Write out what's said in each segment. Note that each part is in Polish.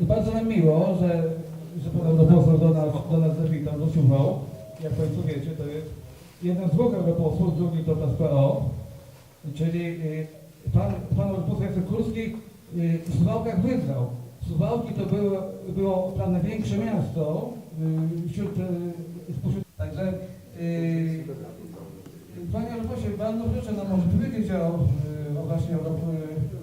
Bardzo nam miło, że, że podobno poseł do nas, do nas zawitał, dociuchał. Jak Państwo wiecie, to jest jeden z dwóch europosłów, drugi to PSPO, czyli y, pan, pan poseł Kurski y, w Suwałkach wygrał. Suwałki to było, było tam największe miasto y, wśród, y, spośród, także y, Panie Europosie, Pan no proszę nam może powiedzieć o, o właśnie Euro-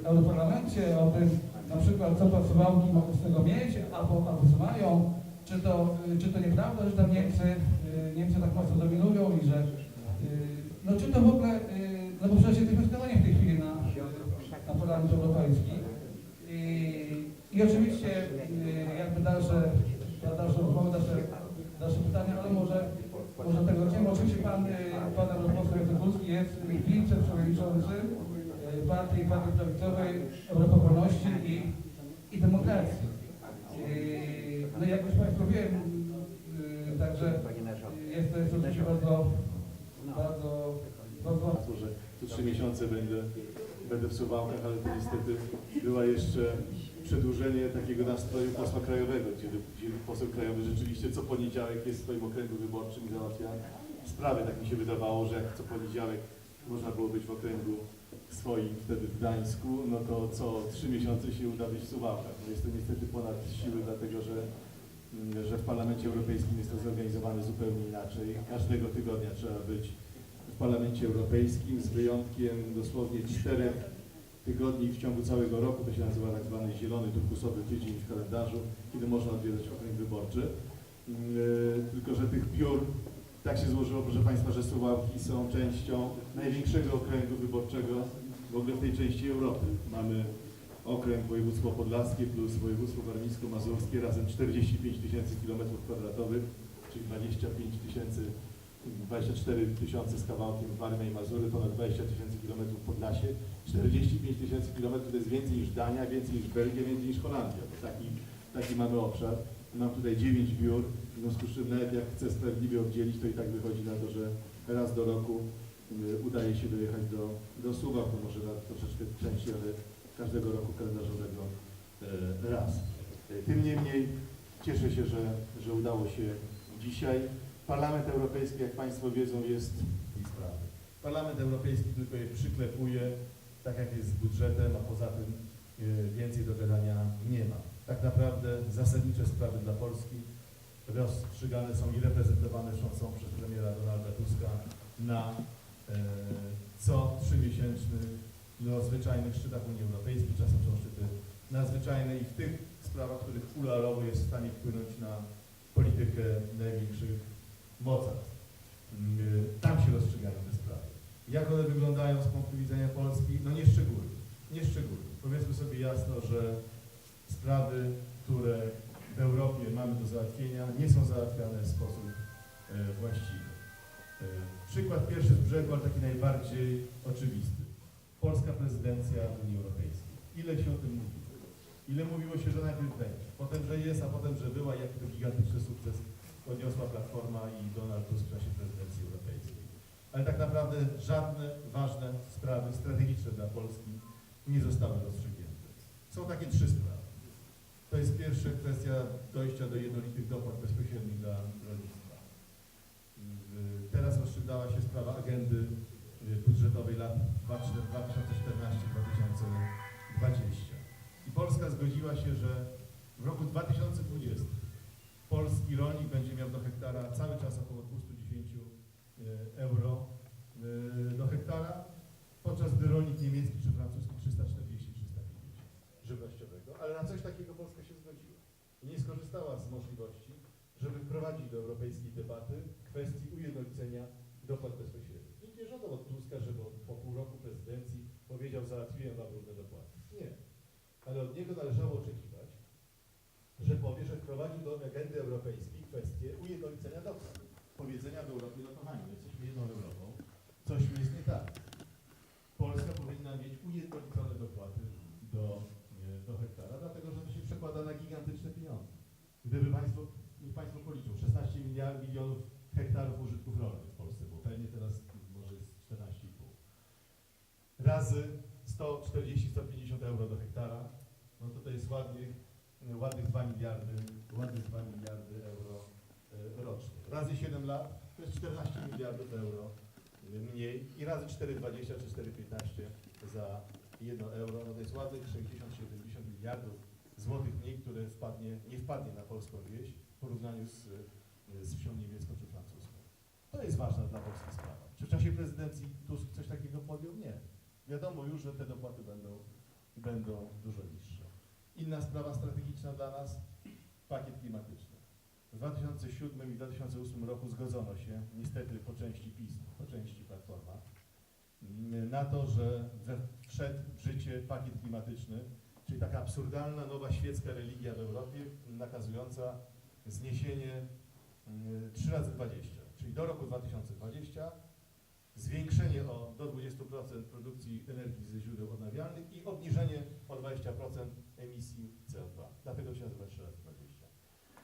Europarlamencie, o tym na przykład co Suwałki mogą z tego mieć, albo, albo co mają, czy to, czy to nieprawda, że tam Niemcy, Niemcy tak mocno dominują i że, no czy to w ogóle, no bo przecież jesteśmy w tej chwili na, na Parlament Europejski i, i oczywiście y, jakby dalsze, dalsze rozmowy, dalsze, dalsze pytania, ale może może tego nie. Oczywiście pan, y, pan europoseł Jacek jest wiceprzewodniczącym y, partii, partii prawicowej Europa Wolności i, i Demokracji. No jak już Państwo wiem, także jest to, jest oczywiście bardzo, bardzo, bardzo że tu trzy miesiące będę, będę w Suwałkach, ale to niestety była jeszcze przedłużenie takiego nastroju posła krajowego, gdzie, gdzie poseł krajowy rzeczywiście co poniedziałek jest w swoim okręgu wyborczym i załatwia sprawy. Tak mi się wydawało, że jak co poniedziałek można było być w okręgu swoim wtedy w Gdańsku, no to co trzy miesiące się uda być w Suwałkach. No jest to niestety ponad siły, dlatego że mm, że w Parlamencie Europejskim jest to zorganizowane zupełnie inaczej. Każdego tygodnia trzeba być w Parlamencie Europejskim z wyjątkiem dosłownie czterech tygodni w ciągu całego roku, to się nazywa tak zwany zielony turkusowy tydzień w kalendarzu, kiedy można odwiedzać okręg wyborczy. Yy, Tylko, że tych biur tak się złożyło, proszę Państwa, że Suwałki są częścią największego okręgu wyborczego w ogóle w tej części Europy. Mamy okręg województwo podlaskie plus województwo warmińsko-mazurskie razem 45 tysięcy kilometrów kwadratowych, czyli 25 tysięcy 24 tysiące z kawałkiem Warmia i Mazury, ponad 20 tysięcy kilometrów Podlasie, 45 tysięcy kilometrów to jest więcej niż Dania, więcej niż Belgia, więcej niż Holandia. To taki, taki mamy obszar. Mam tutaj 9 biur, w związku z czym nawet jak chcę sprawiedliwie oddzielić, to i tak wychodzi na to, że raz do roku y, udaje się dojechać do, do Suwałk, to może na troszeczkę częściej, ale każdego roku kalendarzowego y, raz. Y, Tym niemniej cieszę się, że, że udało się dzisiaj. Parlament Europejski, jak Państwo wiedzą, jest i sprawy. Parlament Europejski tylko je przyklepuje, tak jak jest z budżetem, a poza tym y, więcej do gadania nie ma. Tak naprawdę zasadnicze sprawy dla Polski rozstrzygane są i reprezentowane są, przez premiera Donalda Tuska na e, co trzymiesięcznych no, zwyczajnych szczytach Unii Europejskiej. Czasem są szczyty nadzwyczajne i w tych sprawach, w których ularowo jest w stanie wpłynąć na politykę największych mocarstw. Mm, Tam się rozstrzygają te sprawy. Jak one wyglądają z punktu widzenia Polski? No nieszczególnie. Nieszczególnie. Powiedzmy sobie jasno, że sprawy, które w Europie mamy do załatwienia, nie są załatwiane w sposób e, właściwy. E, przykład pierwszy z brzegu, ale taki najbardziej oczywisty. Polska prezydencja Unii Europejskiej. Ile się o tym mówi? Ile mówiło się, że najpierw będzie, potem, że jest, a potem, że była, jaki to gigantyczny sukces odniosła Platforma i Donald Tusk w czasie prezydencji europejskiej. Ale tak naprawdę żadne ważne sprawy strategiczne dla Polski nie zostały rozstrzygnięte. Są takie trzy sprawy. To jest pierwsza kwestia dojścia do jednolitych dopłat bezpośrednich dla rolnictwa. W- Teraz rozstrzygała się sprawa agendy y, budżetowej lat 2014-2020. I Polska zgodziła się, że w roku 2020 polski rolnik będzie miał do hektara cały czas około 210 e, euro e, do hektara, podczas gdy rolnik niemiecki czy francuski 340-350 żywnościowego. Ale na coś takiego Polska się zgodziła. I nie skorzystała z możliwości, żeby wprowadzić do europejskiej debaty kwestii ujednolicenia dopłat bezpośrednich. Nikt nie żądał od Tuska, żeby po pół roku prezydencji powiedział, załatwiłem wam równe dopłaty. Nie. Ale od niego należało oczekiwać, że powie, że wprowadził do agendy europejskiej kwestię ujednolicenia dopłat. Powiedzenia w Europie, no kochani, my jesteśmy jedną Europą, coś jest nie tak. Polska powinna mieć ujednolicone dopłaty do, do hektara, dlatego że to się przekłada na gigantyczne pieniądze. Gdyby Państwo, niech Państwo policzą, 16 miliard, milionów hektarów użytków rolnych w Polsce, bo pewnie teraz może jest 14,5. Razy 140-150 euro do hektara, no to to jest ładnych, ładnych 2 miliardy, ładnych 2 miliardy euro e, rocznie. Razy 7 lat to jest 14 miliardów euro e, mniej i razy 4,20 czy 4,15 za 1 euro, no to jest ładnych 60-70 miliardów złotych mniej, które wpadnie, nie wpadnie na polską wieś w porównaniu z, z wsią niemiecką czy francuską. To jest ważna dla Polski sprawa. Czy w czasie prezydencji Tusk coś takiego podjął? Nie. Wiadomo już, że te dopłaty będą, będą dużo niższe. Inna sprawa strategiczna dla nas, pakiet klimatyczny. W 2007 i 2008 roku zgodzono się, niestety po części PiS, po części Platforma, na to, że wszedł w życie pakiet klimatyczny, czyli taka absurdalna, nowa świecka religia w Europie, nakazująca zniesienie mm, 3 razy 20, czyli do roku 2020 zwiększenie o, do 20% produkcji energii ze źródeł odnawialnych i obniżenie o 20% emisji CO2. Dlatego się nazywa 3 razy 20.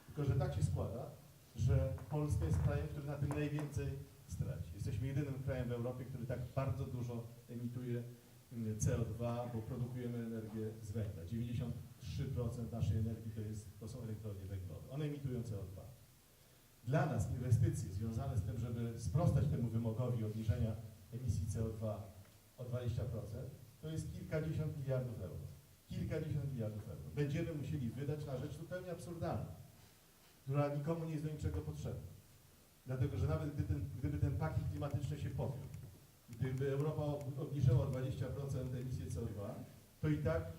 Tylko, że tak się składa, że Polska jest krajem, który na tym najwięcej straci. Jesteśmy jedynym krajem w Europie, który tak bardzo dużo emituje mm, CO2, bo produkujemy energię z węgla. 93% naszej energii to, jest, to są elektrownie węglowe. One emitują CO2. Dla nas inwestycje związane z tym, żeby sprostać temu wymogowi obniżenia emisji CO2 o 20%, to jest kilkadziesiąt miliardów euro. Kilkadziesiąt miliardów euro. Będziemy musieli wydać na rzecz zupełnie absurdalną, która nikomu nie jest do niczego potrzebna. Dlatego, że nawet gdy ten, gdyby ten pakiet klimatyczny się powiódł, gdyby Europa ob- obniżyła o 20% emisję CO2, to i tak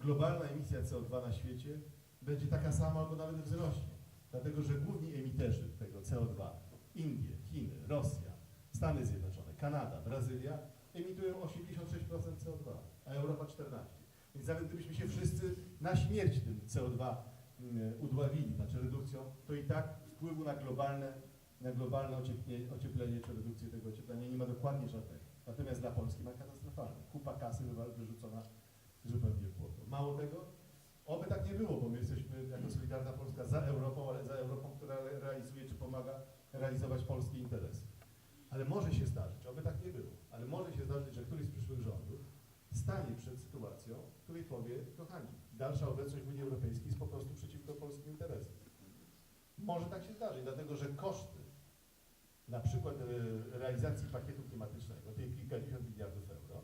globalna emisja CO2 na świecie będzie taka sama albo nawet wzrośnie. Dlatego, że główni emiterzy tego CO2, Indie, Chiny, Rosja, Stany Zjednoczone, Kanada, Brazylia, emitują 86% CO2, a Europa 14%. Więc nawet gdybyśmy się wszyscy na śmierć tym CO2 mm, udławili, znaczy redukcją, to i tak wpływu na globalne, na globalne ocieplenie, ocieplenie czy redukcję tego ocieplenia nie ma dokładnie żadnego. Natomiast dla Polski ma katastrofalne. Kupa kasy wyrzucona zupełnie w błoto. Mało tego, Oby tak nie było, bo my jesteśmy jako Solidarna Polska za Europą, ale za Europą, która re- realizuje czy pomaga realizować polskie interesy. Ale może się zdarzyć, oby tak nie było, ale może się zdarzyć, że któryś z przyszłych rządów stanie przed sytuacją, w której powie, kochani, dalsza obecność w Unii Europejskiej jest po prostu przeciwko polskim interesom. Może tak się zdarzyć, dlatego że koszty na przykład e, realizacji pakietu klimatycznego, tej kilkadziesiąt miliardów euro,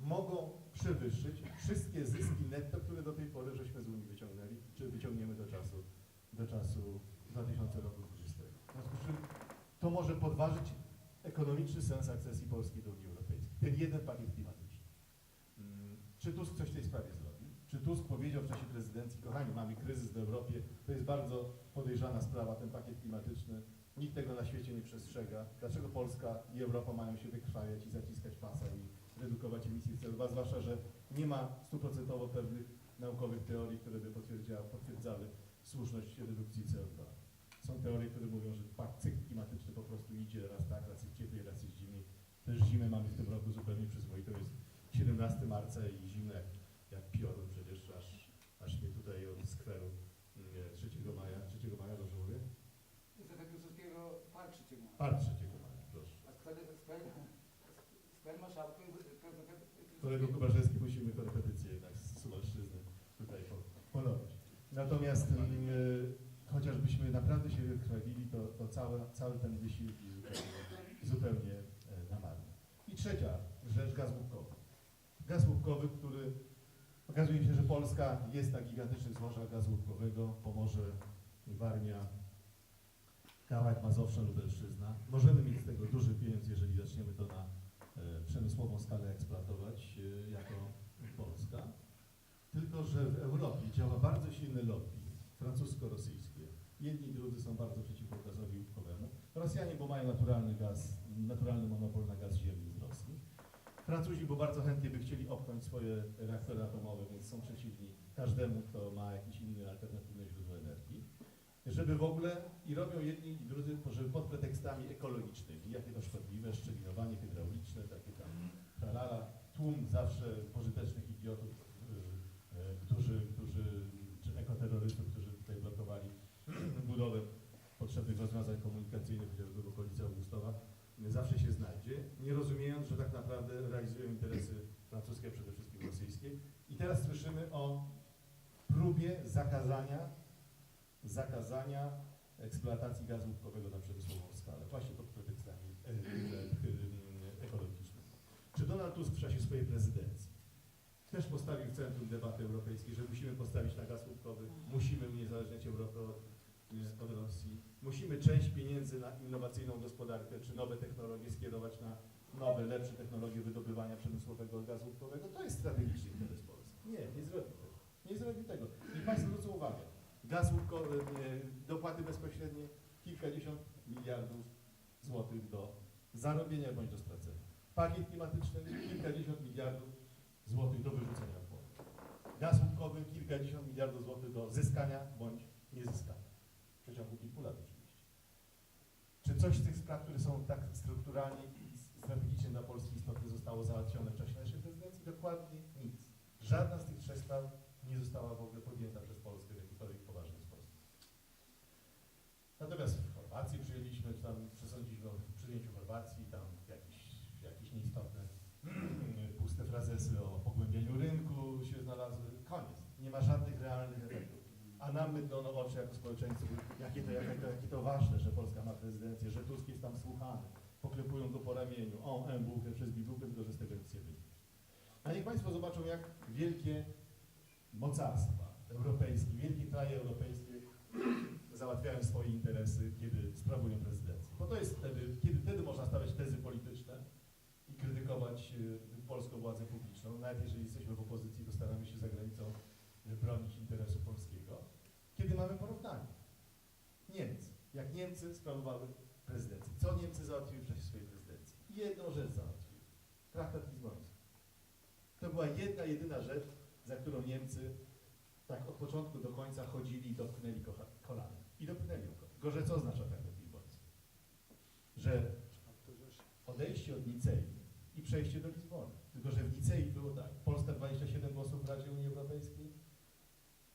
mogą przewyższyć wszystkie zyski netto, które do tej pory żeśmy z Unii wyciągnęli, czy wyciągniemy do czasu, do czasu 2020. W związku z czym to może podważyć ekonomiczny sens akcesji Polski do Unii Europejskiej. Ten jeden pakiet klimatyczny. Mm, Czy Tusk coś w tej sprawie zrobił? Czy Tusk powiedział w czasie prezydencji, kochani, mamy kryzys w Europie, to jest bardzo podejrzana sprawa, ten pakiet klimatyczny, nikt tego na świecie nie przestrzega. Dlaczego Polska i Europa mają się wykrwawiać i zaciskać pasa i redukować emisję CO2, zwłaszcza, że nie ma stuprocentowo pewnych naukowych teorii, które by potwierdzały, słuszność redukcji CO2. Są teorie, które mówią, że cykl klimatyczny po prostu idzie raz tak, raz jest cieplej, raz jest zimniej. Też zimę mamy w tym roku zupełnie przyzwoitą. Jest 17 marca i zimne jak, piorun przecież, aż, aż mnie tutaj od skweru mm, 3 maja, 3 maja dobrze mówię? Józefa Piłsudskiego park trzeciego maja. Park 3 maja, proszę. A skwer, skwer, skwer marszałka Kolego Kubarzewski musimy korepetycję jednak z Suwalszczyzny tutaj po- ponowić. Natomiast mm, chociażbyśmy naprawdę się wykrwawili, to, to cały, cały ten wysiłek jest zupełnie, zupełnie e, na marne. I trzecia rzecz, gaz łupkowy. Gaz łupkowy, który okazuje się, że Polska jest na gigantycznych złożach gazu łupkowego, Pomorze, Warmia, Kałak, Mazowsza, Lubelszczyzna. Możemy mieć z tego duży pieniądz, jeżeli zaczniemy to na e, przemysłową skalę eksploatować e, jako Polska. Tylko, że w Europie działa bardzo silny lobby francusko-rosyjskie. Jedni i drudzy są bardzo przeciwko gazowi łupkowemu. Naturalny gaz, naturalny monopol na gaz ziemny z Rosji. Francuzi, bo bardzo chętnie by chcieli opchnąć swoje reaktory atomowe, więc są przeciwni każdemu, kto ma jakieś inne alternatywne źródło energii. Żeby w ogóle, i robią jedni i drudzy, żeby pod pretekstami ekologicznymi, jakie to szkodliwe, szczelinowanie hydrauliczne, takie tam tralala, tłum zawsze pożytecznych idiotów, y, y, którzy, którzy, czy ekoterrorystów, komunikacyjny, chociażby w okolicy Augustowa, zawsze się znajdzie, nie rozumiejąc, że tak naprawdę realizują interesy francuskie, przede wszystkim rosyjskie. I teraz słyszymy o próbie zakazania, zakazania eksploatacji gazu łupkowego na przemysłową skalę, właśnie pod pretekstami e, e, ekologicznymi. Czy Donald Tusk w czasie swojej prezydencji też postawił w centrum debaty europejskiej, że musimy postawić na gaz łupkowy, musimy uniezależniać Europę od, od Rosji, musimy część pieniędzy na innowacyjną gospodarkę czy nowe technologie skierować na nowe, lepsze technologie wydobywania przemysłowego gazu łupkowego, to jest strategiczny interes Polski. Nie, nie zrobi tego. Nie zrobi tego. Niech Państwo zwrócą uwagę. Gaz łupkowy, e, dopłaty bezpośrednie, kilkadziesiąt miliardów złotych do zarobienia bądź do stracenia. Pakiet klimatyczny, kilkadziesiąt miliardów złotych do wyrzucenia w błąd. Gaz łupkowy, kilkadziesiąt miliardów złotych do zyskania bądź niezyskania. W przeciągu kilku lat oczywiście. Czy coś z tych spraw, które są tak strukturalnie i strategicznie dla Polski istotne, zostało załatwione w czasie naszej prezydencji? Dokładnie nic. Żadna z tych trzech spraw nie została w ogóle podjęta przez Polskę w jakikolwiek poważny sposób. Natomiast w Chorwacji przyjęliśmy, czy tam przesądziliśmy o przyjęciu Chorwacji, tam jakieś, jakieś nieistotne puste frazesy o pogłębieniu rynku się znalazły. Koniec. Nie ma żadnych realnych nam mydlono oczy jako społeczeństwo, jakie to, jakie, to, jakie to ważne, że Polska ma prezydencję, że Tusk jest tam słuchany. Poklepują go po ramieniu. O, em, bułkę przez bibułkę, tylko że z tego nic nie wyjdzie. A niech Państwo zobaczą, jak wielkie mocarstwa europejskie, wielkie kraje europejskie załatwiają swoje interesy, kiedy sprawują prezydencję. Bo to jest wtedy, kiedy wtedy można stawiać tezy polityczne i krytykować y, polską władzę publiczną. Nawet jeżeli jesteśmy w opozycji, to staramy się za granicą y, bronić interesu polskiego. Kiedy mamy porównanie. Niemcy. Jak Niemcy sprawowały prezydencję. Co Niemcy załatwiły w czasie swojej prezydencji? Jedną rzecz załatwiły. Traktat lizboński. To była jedna, jedyna rzecz, za którą Niemcy tak od początku do końca chodzili i dotknęli kolanem. I dotknęli ją. Tylko, że co oznacza traktat lizboński? Że odejście od Nicei i przejście do Lizbony. Tylko, że w Nicei było tak. Polska 27 głosów w Radzie Unii Europejskiej,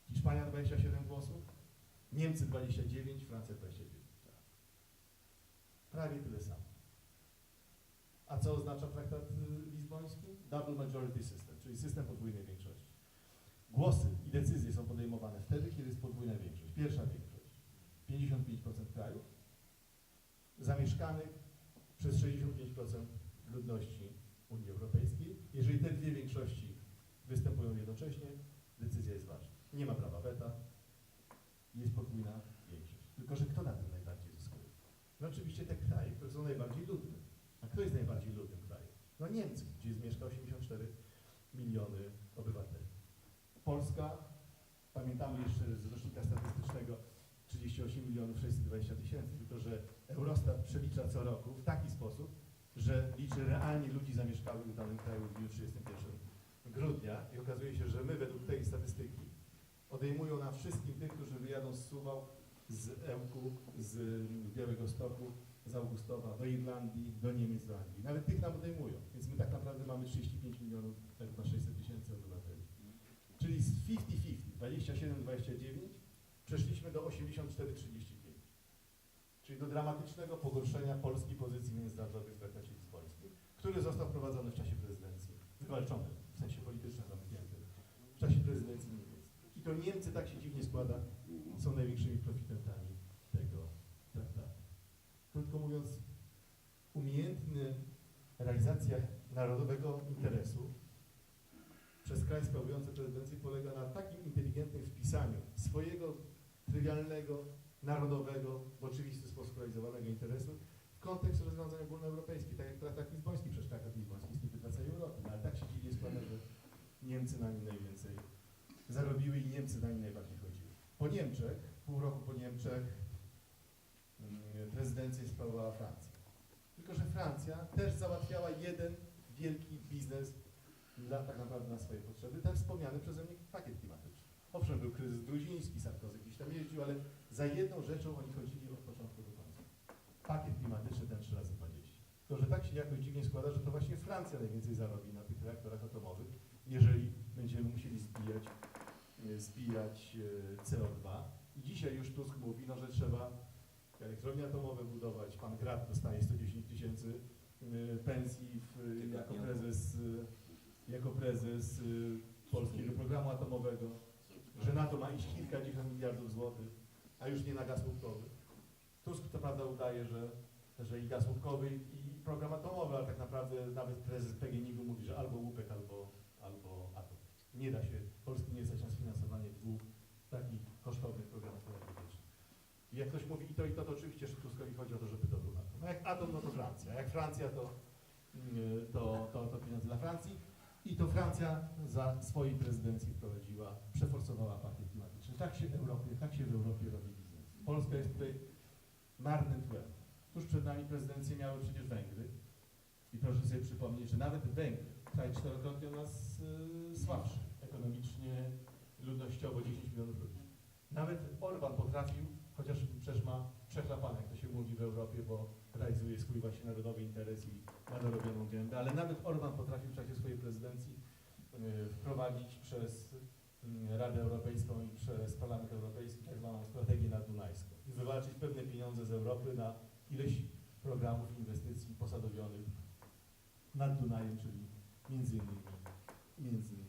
Hiszpania 27 głosów, Niemcy 29, Francja 29. Prawie tyle samo. A co oznacza traktat y, lizboński? Double majority system, czyli system podwójnej większości. Głosy i decyzje są podejmowane wtedy, kiedy jest podwójna większość. Pierwsza większość. 55% krajów zamieszkanych przez 65% ludności Unii Europejskiej. Jeżeli te dwie większości występują jednocześnie, decyzja jest ważna. Nie ma prawa weta, jest podwójna większość. Tylko, że kto na tym najbardziej zyskuje? No oczywiście te kraje, które są najbardziej ludne. A kto jest najbardziej ludnym krajem? No Niemcy, gdzie mieszka 84 miliony obywateli. Polska, pamiętamy jeszcze z rocznika statystycznego 38 milionów 620 tysięcy, tylko że Eurostat przelicza co roku w taki sposób, że liczy realnie ludzi zamieszkałych w danym kraju w dniu 31 grudnia i okazuje się, że my według tej statystyki odejmują nam wszystkim tych, którzy wyjadą z Suwał, z Ełku, z Białego Stoku, z Augustowa do Irlandii, do Niemiec, do Anglii. Nawet tych nam odejmują, więc my tak naprawdę mamy 35 milionów na 600 tysięcy obywateli. Czyli z 50-50, 27-29, przeszliśmy do 84-35. Czyli do dramatycznego pogorszenia polskiej pozycji międzynarodowej w traktacie lizbońskim, który został wprowadzony w czasie prezydencji, wywalczony, w sensie politycznym zamknięty, w czasie prezydencji niemieckiej. I to Niemcy tak się dziwnie składa, są największymi profitentami tego traktatu. Krótko mówiąc, umiejętna realizacja narodowego interesu przez kraj sprawujący prezydencję polega na takim inteligentnym wpisaniu swojego trywialnego, narodowego, w oczywisty sposób realizowanego interesu w kontekst rozwiązań ogólnoeuropejskich, tak jak traktat lizboński, przecież traktat lizboński jest dla całej Europy, no ale tak się dziwnie składa, że Niemcy na nim najwięcej zarobiły i Niemcy na nim najbardziej chodziły. Po Niemczech, pół roku po Niemczech, mm, prezydencję sprawowała Francja. Tylko, że Francja też załatwiała jeden wielki biznes dla, tak naprawdę na swoje potrzeby, ten wspomniany przeze mnie pakiet klimatyczny. Owszem, był kryzys gruziński, Sarkozy gdzieś tam jeździł, ale za jedną rzeczą oni chodzili od początku do końca. Pakiet klimatyczny ten 3 razy 20. Tylko, że tak się jakoś dziwnie składa, że to właśnie Francja najwięcej zarobi na tych reaktorach atomowych, jeżeli będziemy musieli zbijać, e, zbijać e, CO2. I dzisiaj już Tusk mówi, no, że trzeba elektrownie atomowe budować. Pan Grad dostaje 110 tysięcy y, pensji w, jako prezes, jako prezes Polskiego Programu Atomowego, że na to ma iść kilkadziesiąt miliardów złotych, a już nie na gaz łupkowy. Tusk to prawda udaje, że, że i gaz łupkowy i program atomowy, ale tak naprawdę nawet prezes PGNiG-u mówi, że albo łupek, albo, albo atom. Nie da się, Polski nie stać na sfinansowanie dwóch takich kosztownych programów energetycznych. I jak ktoś mówi i to i to, to oczywiście że Tuskowi chodzi o to, żeby to był atom. No jak atom, no to Francja. Jak Francja, to, yy, to, to, to pieniądze dla Francji. I to Francja za swojej prezydencji wprowadziła, przeforsowała pakiet klimatyczny. Tak się, w Europie, tak się w Europie robi biznes. Polska jest tutaj marnym tłem. Tuż przed nami prezydencję miały przecież Węgry. I proszę sobie przypomnieć, że nawet Węgry, kraj czterokrotnie od nas yy, słabszy ekonomicznie, ludnościowo 10 milionów ludzi. Nawet Orban potrafił, chociaż przecież ma przechlapane, jak to się mówi w Europie, bo realizuje swój właśnie narodowy interes i gębę, ale nawet Orban potrafił w czasie swojej prezydencji yy, wprowadzić przez yy, Radę Europejską i przez Parlament Europejski tak zwaną strategię naddunajską i wywalczyć pewne pieniądze z Europy na ileś programów inwestycji posadowionych nad Dunajem, czyli między innymi, między innymi.